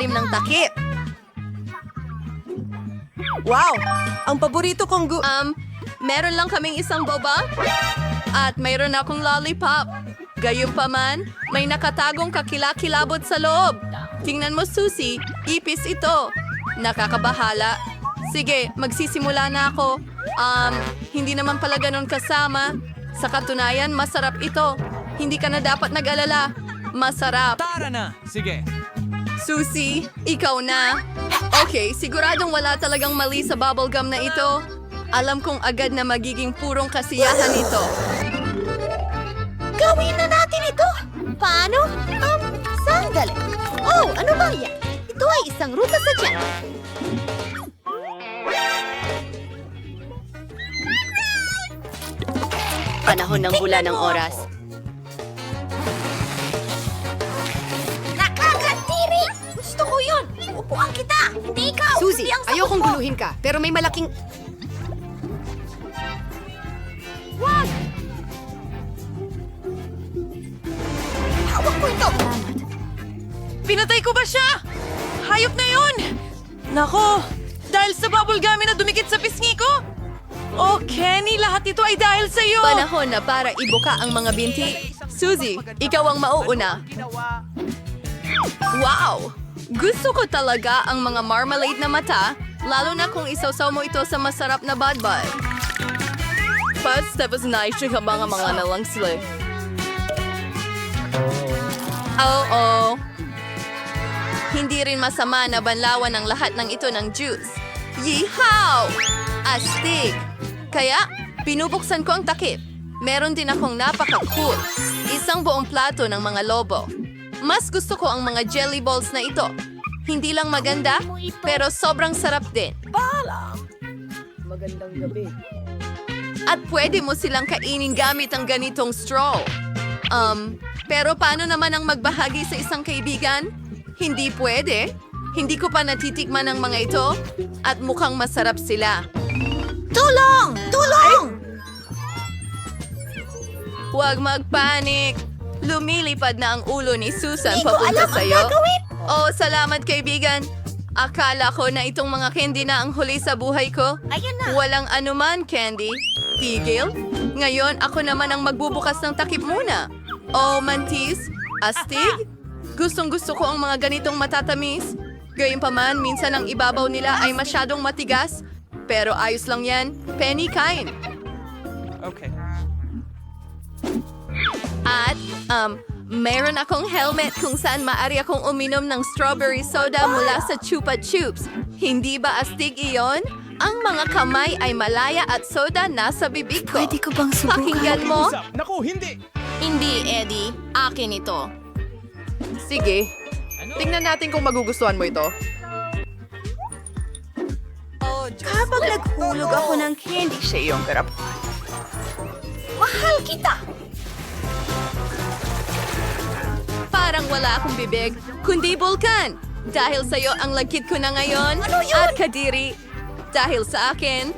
ilalim ng takip. Wow! Ang paborito kong gu... Um, meron lang kaming isang boba at mayroon akong lollipop. Gayunpaman, may nakatagong kakilakilabot sa loob. Tingnan mo, Susie, ipis ito. Nakakabahala. Sige, magsisimula na ako. Um, hindi naman pala ganun kasama. Sa katunayan, masarap ito. Hindi ka na dapat nag-alala. Masarap. Tara na! Sige. Susie, ikaw na. Okay, siguradong wala talagang mali sa bubblegum na ito. Alam kong agad na magiging purong kasiyahan ito. Gawin na natin ito! Paano? Um, sandali. Oh, ano ba yan? Ito ay isang ruta sa tiyan. Panahon ng bula ng oras. Upuan kita! Hindi ikaw! Suzy, Hindi ang sagot ayokong mo. guluhin ka, pero may malaking... Wag! Hawak ko ito! Pinatay ko ba siya? Hayop na yun! Nako, dahil sa bubble gummy na dumikit sa pisngi ko? Oh, Kenny, lahat ito ay dahil sa iyo! Panahon na para ibuka ang mga binti. Suzy, ikaw ang mauuna. Wow! Gusto ko talaga ang mga marmalade na mata, lalo na kung isawsaw mo ito sa masarap na badbad. First step is nice siya mga mga nalang sila. Oo. Hindi rin masama na banlawan ang lahat ng ito ng juice. Yeehaw! Astig! Kaya, pinubuksan ko ang takip. Meron din akong napaka-cool. Isang buong plato ng mga lobo. Mas gusto ko ang mga jelly balls na ito. Hindi lang maganda, pero sobrang sarap din. At pwede mo silang kainin gamit ang ganitong straw. Um, pero paano naman ang magbahagi sa isang kaibigan? Hindi pwede. Hindi ko pa natitikman ang mga ito at mukhang masarap sila. Tulong! Tulong! Huwag magpanik. Lumilipad na ang ulo ni Susan Hindi ko papunta sa'yo. gagawin. Oh, salamat kaibigan. Akala ko na itong mga candy na ang huli sa buhay ko. Ayan na. Walang anuman, Candy. Tigil. Ngayon, ako naman ang magbubukas ng takip muna. Oh, mantis. Astig. Gustong gusto ko ang mga ganitong matatamis. Gayunpaman, minsan ang ibabaw nila ay masyadong matigas. Pero ayos lang yan. Penny, kain. Okay. At, um, mayroon akong helmet kung saan maari akong uminom ng strawberry soda mula sa Chupa Chups. Hindi ba astig iyon? Ang mga kamay ay malaya at soda nasa bibig ko. Pwede ko bang subukan? Pakinggan mo? Naku, hindi! Hindi, Eddie. Akin ito. Sige. Tingnan natin kung magugustuhan mo ito. Kapag naghulog ako ng candy sa iyong karap. Mahal kita! Parang wala akong bibig, kundi bulkan. Dahil sa'yo ang lagkit ko na ngayon. Ano yun? At kadiri. Dahil sa akin.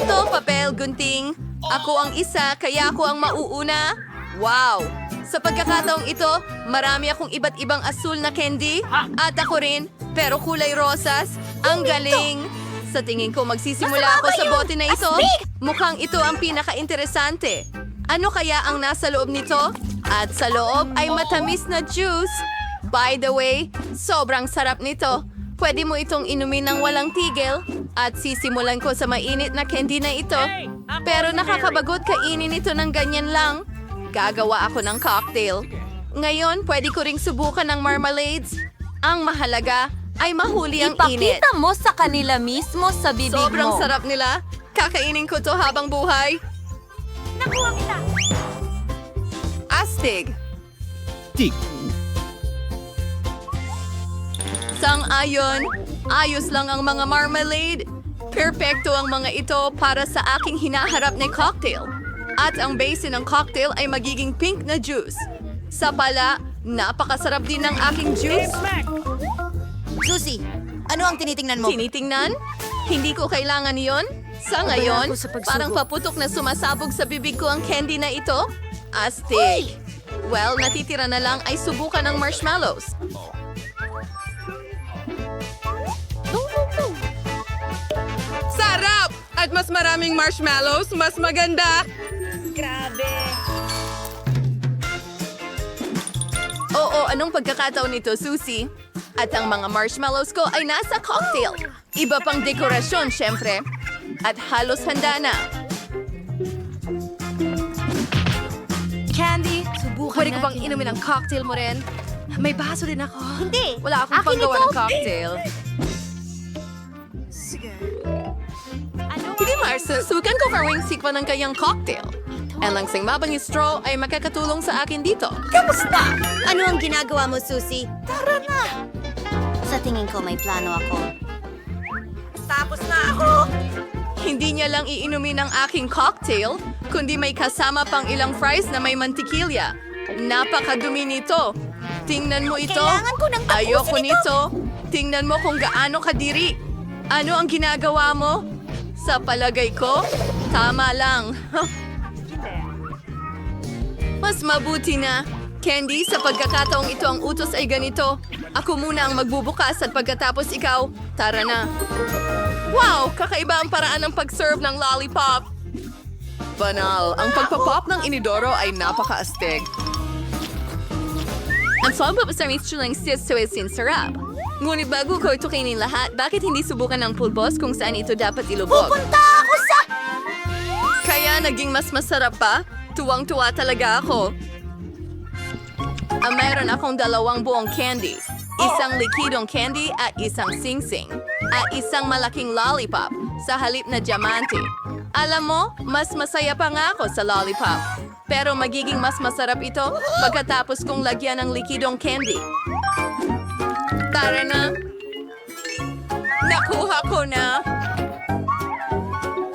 Oto, papel, gunting. Ako ang isa, kaya ako ang mauuna. Wow! Sa pagkakataong ito, marami akong iba't ibang asul na candy. At ako rin, pero kulay rosas. Ang galing! Sa tingin ko, magsisimula ako sa bote na ito. Mukhang ito ang pinaka-interesante. Ano kaya ang nasa loob nito? At sa loob ay matamis na juice. By the way, sobrang sarap nito. Pwede mo itong inumin ng walang tigil. At sisimulan ko sa mainit na candy na ito. Pero nakakabagot kainin ito ng ganyan lang. Gagawa ako ng cocktail. Ngayon, pwede ko ring subukan ng marmalades. Ang mahalaga ay mahuli ang init. Ipakita mo sa kanila mismo sa bibig Sobrang mo. sarap nila. Kakainin ko to habang buhay. Nakuha kita! Astig. Tik. Sang-ayon, ayos lang ang mga marmalade. Perpekto ang mga ito para sa aking hinaharap na cocktail. At ang base ng cocktail ay magiging pink na juice. Sa pala, napakasarap din ng aking juice. Susie, ano ang tinitingnan mo? Tinitingnan? Hindi ko kailangan yon. Sa ngayon, sa parang paputok na sumasabog sa bibig ko ang candy na ito. Astig. Well, natitira na lang ay subukan ng marshmallows. Sarap! At mas maraming marshmallows, mas maganda. Oo, anong pagkakataon nito, Susie? At ang mga marshmallows ko ay nasa cocktail. Iba pang dekorasyon, syempre. At halos handa na. Candy, pwede ko bang inumin ang cocktail mo rin? May baso din ako. Hindi. Wala akong Akin panggawa ito. ng cocktail. Sige, Marcel. Sukan ko for wing sikpa ng kayang cocktail. Ang langsing mabang straw ay makakatulong sa akin dito. Kamusta? Ano ang ginagawa mo, Susie? Tara na! Tingin ko may plano ako. Tapos na ako! Hindi niya lang iinumin ang aking cocktail, kundi may kasama pang ilang fries na may mantikilya. Napakadumi nito. Tingnan mo ito. Kailangan ko nang Ayoko ito. nito. Tingnan mo kung gaano kadiri. Ano ang ginagawa mo? Sa palagay ko, tama lang. Mas mabuti na. Candy, sa pagkakataong ito ang utos ay ganito. Ako muna ang magbubukas at pagkatapos ikaw, tara na. Wow! Kakaiba ang paraan ng pag-serve ng lollipop. Banal. Ang pagpapop ng inidoro ay napaka-astig. Ang sobrang sa mixture ng sis to sin sarap. Ngunit bago ko ito kainin lahat, bakit hindi subukan ng pulbos kung saan ito dapat ilubog? Punta ako sa... Kaya naging mas masarap pa? Tuwang-tuwa talaga ako. Ah, mayroon akong dalawang buong candy. Isang likidong candy at isang sing-sing. At isang malaking lollipop sa halip na diamante. Alam mo, mas masaya pa nga ako sa lollipop. Pero magiging mas masarap ito pagkatapos kong lagyan ng likidong candy. Tara na. Nakuha ko na.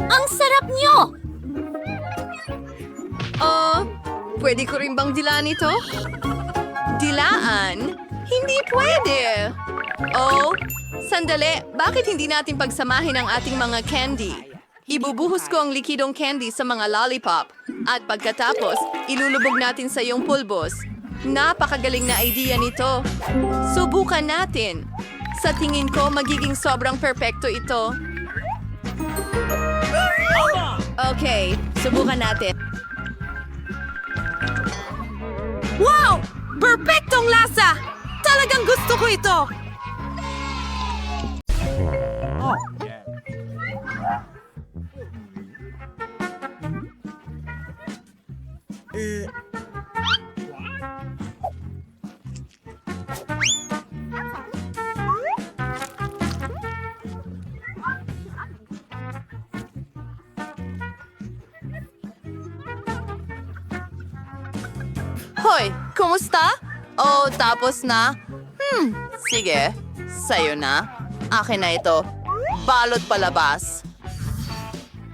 Ang sarap niyo! Oh, pwede ko rin bang dilaan ito? Dilaan? Hindi pwede. Oh, sandali. Bakit hindi natin pagsamahin ang ating mga candy? Ibubuhos ko ang likidong candy sa mga lollipop. At pagkatapos, ilulubog natin sa iyong pulbos. Napakagaling na idea nito. Subukan natin. Sa tingin ko, magiging sobrang perpekto ito. Okay, subukan natin. Wow! Perpektong lasa! Talagang gusto ko ito! Hoy, kumusta? Oh, tapos na? Hmm, sige. Sa'yo na. Akin na ito. Balot palabas.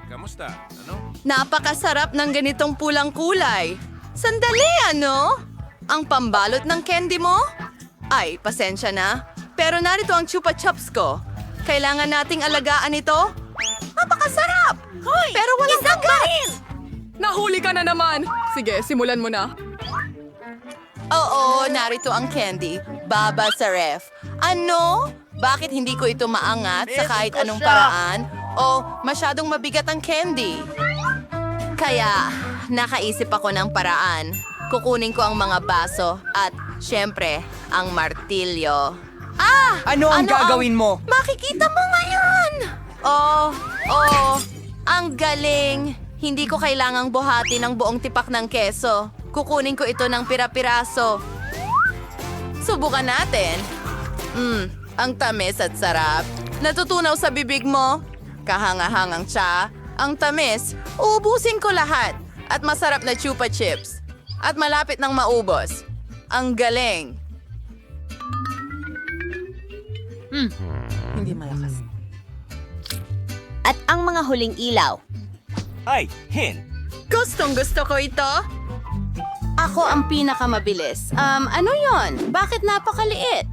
Kamusta? Ano? Napakasarap ng ganitong pulang kulay. Sandali, ano? Ang pambalot ng candy mo? Ay, pasensya na. Pero narito ang chupa chups ko. Kailangan nating alagaan ito. Napakasarap! Hoy! Pero walang kagat! Nahuli ka na naman. Sige, simulan mo na. Oo, narito ang candy. Baba sa ref. Ano? Bakit hindi ko ito maangat sa kahit anong paraan? O masyadong mabigat ang candy? Kaya, nakaisip ako ng paraan. Kukunin ko ang mga baso at, syempre, ang martilyo. Ah! Ano ang gagawin mo? Makikita mo ngayon! Oh, oh, ang galing! Hindi ko kailangang buhati ng buong tipak ng keso. Kukunin ko ito ng pira-piraso. Subukan natin. Hmm, ang tamis at sarap. Natutunaw sa bibig mo? Kahanga-hangang tsa. Ang tamis, uubusin ko lahat. At masarap na chupa chips. At malapit ng maubos. Ang galing. At ang mga huling ilaw. Ay, Hin. Gustong gusto ko ito. Ako ang pinakamabilis. Um, ano yon? Bakit napakaliit?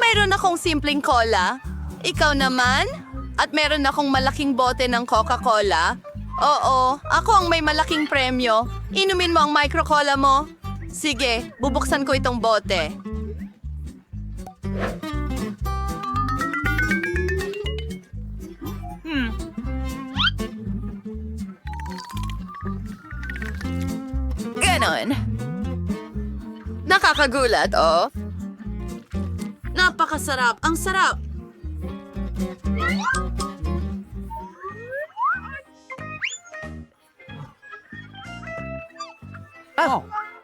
Mayroon akong simpleng cola. Ikaw naman? At meron akong malaking bote ng Coca-Cola. Oo, ako ang may malaking premyo. Inumin mo ang micro-cola mo. Sige, bubuksan ko itong bote. Ganon. Nakakagulat, oh. Napakasarap. Ang sarap.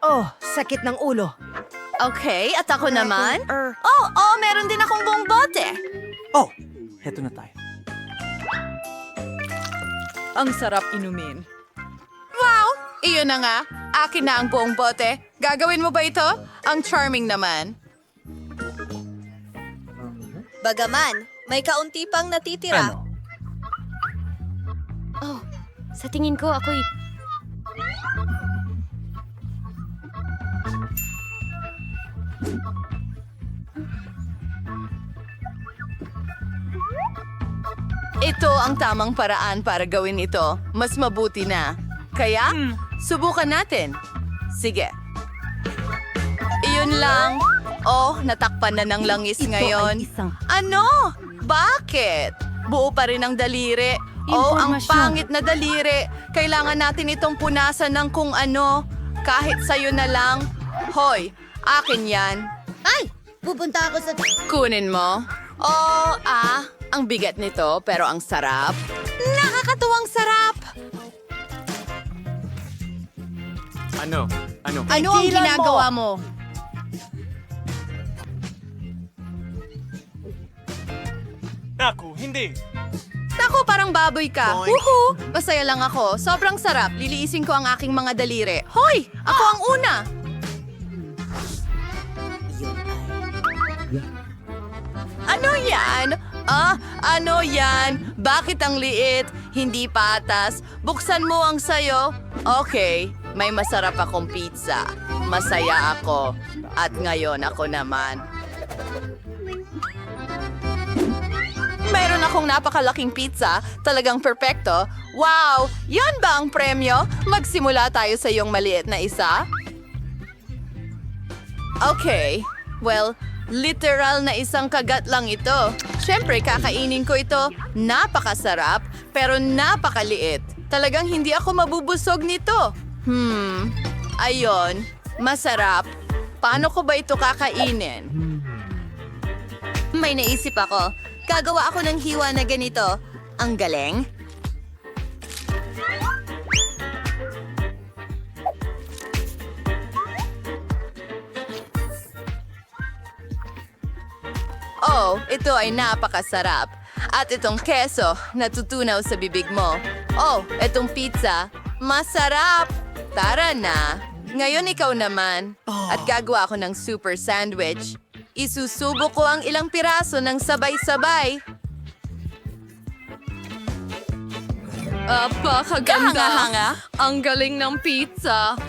Oh, sakit ng ulo. Okay, at ako naman? Oh, oh, meron din akong buong bote. Oh, heto na tayo. Ang sarap inumin. Iyon na nga. Akin na ang buong bote. Gagawin mo ba ito? Ang charming naman. Bagaman, may kaunti pang natitira. Ano? Oh, sa tingin ko ako'y... Ito ang tamang paraan para gawin ito. Mas mabuti na. Kaya, subukan natin. Sige. Iyon lang. Oh, natakpan na ng langis ngayon. Ano? Bakit? Buo pa rin ang daliri. Oh, ang pangit na daliri. Kailangan natin itong punasan ng kung ano. Kahit sa'yo na lang. Hoy, akin yan. Ay! Pupunta ako sa... Kunin mo. Oh, ah, ang bigat nito pero ang sarap. Nakakatuwang sarap. Ano? Ano? Ano ang ginagawa mo? Naku, hindi. Ako parang baboy ka. Woohoo! Masaya lang ako. Sobrang sarap. Liliisin ko ang aking mga daliri. Hoy! Ako ang una! Ano yan? Ah, ano yan? Bakit ang liit? Hindi patas. Buksan mo ang sayo. Okay, may masarap akong pizza. Masaya ako. At ngayon ako naman. Mayroon akong napakalaking pizza, talagang perpekto. Wow! Yan ba ang premyo? Magsimula tayo sa iyong maliit na isa? Okay. Well, literal na isang kagat lang ito. Siyempre, kakainin ko ito. Napakasarap, pero napakaliit. Talagang hindi ako mabubusog nito. Hmm, ayon. Masarap. Paano ko ba ito kakainin? May naisip ako. Gagawa ako ng hiwa na ganito. Ang galing. Oh, ito ay napakasarap. At itong keso, natutunaw sa bibig mo. Oh, itong pizza, masarap! Tara na! Ngayon ikaw naman. At gagawa ako ng super sandwich. Isusubo ko ang ilang piraso ng sabay-sabay. Apakaganda. Kahanga-hanga. Ang galing ng pizza.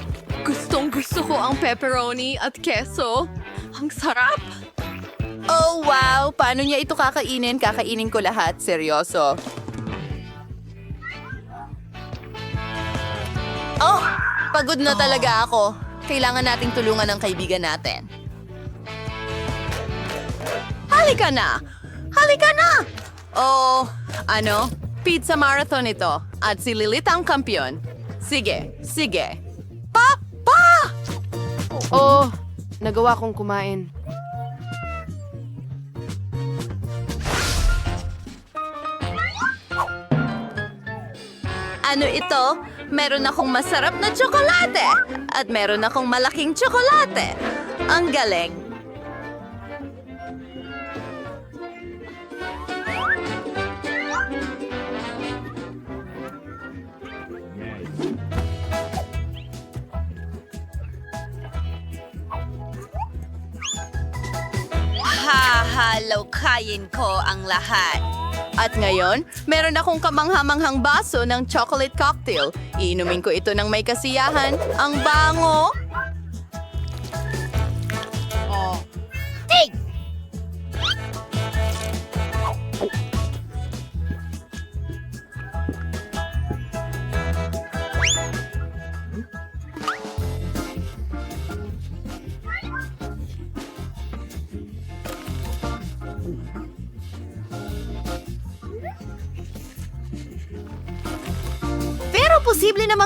Gustong gusto ko ang pepperoni at keso. Ang sarap. Oh, wow! Paano niya ito kakainin? Kakainin ko lahat. Seryoso. Pagod na talaga ako. Kailangan nating tulungan ng kaibigan natin. Halika na! Halika na! Oh, ano? Pizza marathon ito. At si Lilith ang kampiyon. Sige, sige. Papa! Oh, nagawa kong kumain. Ano ito? Meron akong masarap na tsokolate. At meron akong malaking tsokolate. Ang galing. Hahalawkayin ko ang lahat. At ngayon, meron akong kamanghamanghang baso ng chocolate cocktail. Iinumin ko ito ng may kasiyahan. Ang bango!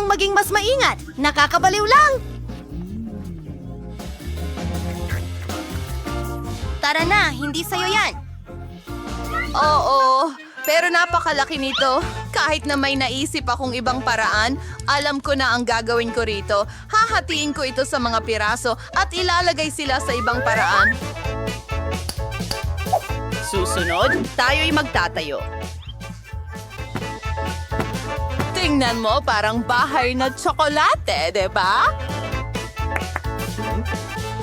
Namang maging mas maingat. Nakakabaliw lang. Tara na, hindi sa'yo yan. Oo, pero napakalaki nito. Kahit na may naisip akong ibang paraan, alam ko na ang gagawin ko rito. Hahatiin ko ito sa mga piraso at ilalagay sila sa ibang paraan. Susunod, tayo'y magtatayo. Tingnan mo, parang bahay na tsokolate, ba?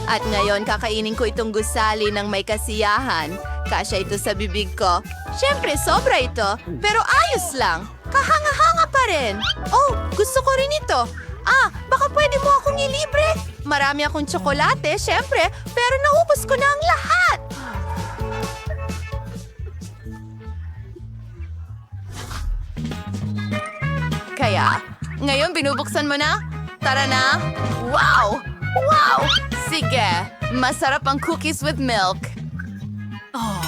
At ngayon, kakainin ko itong gusali ng may kasiyahan. Kasya ito sa bibig ko. Siyempre, sobra ito. Pero ayos lang. Kahanga-hanga pa rin. Oh, gusto ko rin ito. Ah, baka pwede mo akong ilibre. Marami akong tsokolate, siyempre. Pero naubos ko na ang lahat. Kaya, ngayon binubuksan mo na? Tara na! Wow! Wow! Sige, masarap ang cookies with milk. Oh.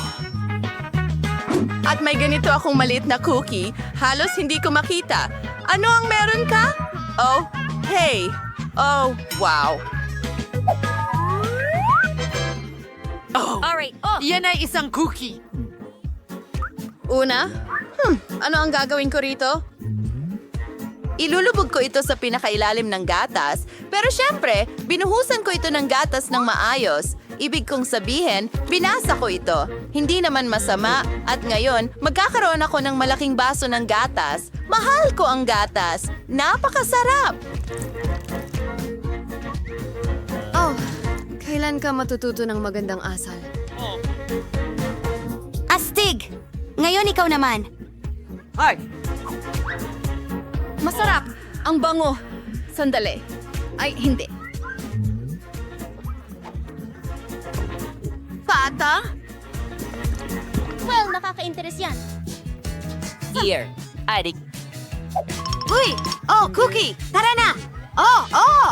At may ganito akong maliit na cookie. Halos hindi ko makita. Ano ang meron ka? Oh, hey! Oh, wow! Alright, yan ay isang cookie. Una? Hmm, ano ang gagawin ko rito? Ilulubog ko ito sa pinakailalim ng gatas, pero syempre, binuhusan ko ito ng gatas ng maayos. Ibig kong sabihin, binasa ko ito. Hindi naman masama, at ngayon, magkakaroon ako ng malaking baso ng gatas. Mahal ko ang gatas. Napakasarap! Oh, kailan ka matututo ng magandang asal? Astig! Ngayon ikaw naman. Hi! Masarap! Ang bango! Sandali. Ay, hindi. Pata? Well, nakaka-interes yan. Here, adik. Uy! Oh, cookie! Tara na! Oh, oh!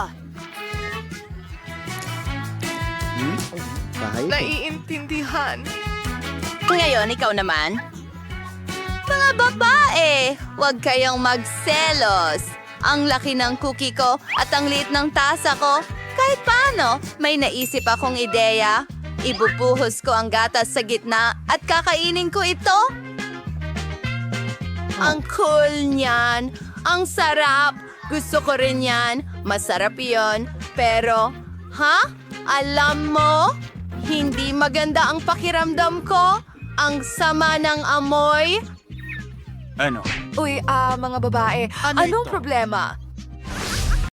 Naiintindihan. Ngayon, ikaw naman? Mga babae, huwag kayong magselos. Ang laki ng cookie ko at ang liit ng tasa ko. Kahit paano, may naisip akong ideya. Ibubuhos ko ang gatas sa gitna at kakainin ko ito. Ang cool niyan. Ang sarap. Gusto ko rin yan. Masarap yon. Pero, ha? Alam mo, hindi maganda ang pakiramdam ko. Ang sama ng amoy. Ano? Uy, ah, mga babae, Ano anong problema?